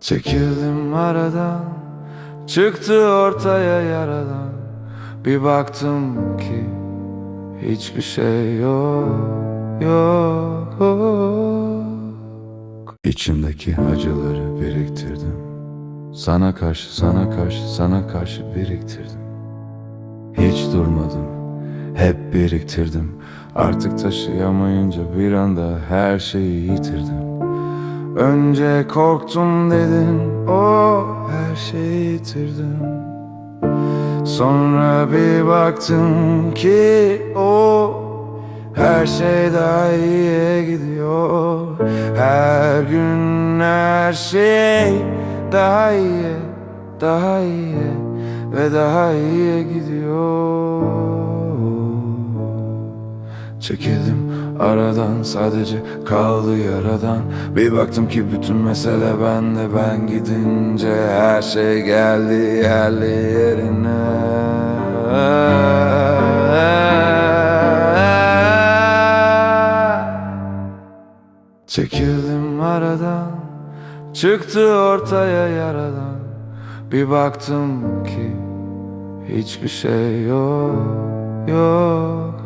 Çekildim aradan Çıktı ortaya yaradan. Bir baktım ki Hiçbir şey yok Yok. İçimdeki acıları biriktirdim. Sana karşı sana karşı sana karşı biriktirdim. Hiç durmadım Hep biriktirdim. Artık taşıyamayınca bir anda her şeyi yitirdim Önce korktum dedin o her şeyi yitirdim. Sonra bir baktım ki o her şey daha iyiye gidiyor. Her gün her şey daha iyiye, daha iyiye ve daha iyiye gidiyor Çekildim aradan sadece kaldı yaradan. Bir baktım ki bütün mesele bende. Ben gidince her şey geldi yerli yerine. Çekildim aradan Çıktı ortaya yaradan. Bir baktım ki Hiçbir şey yok Yok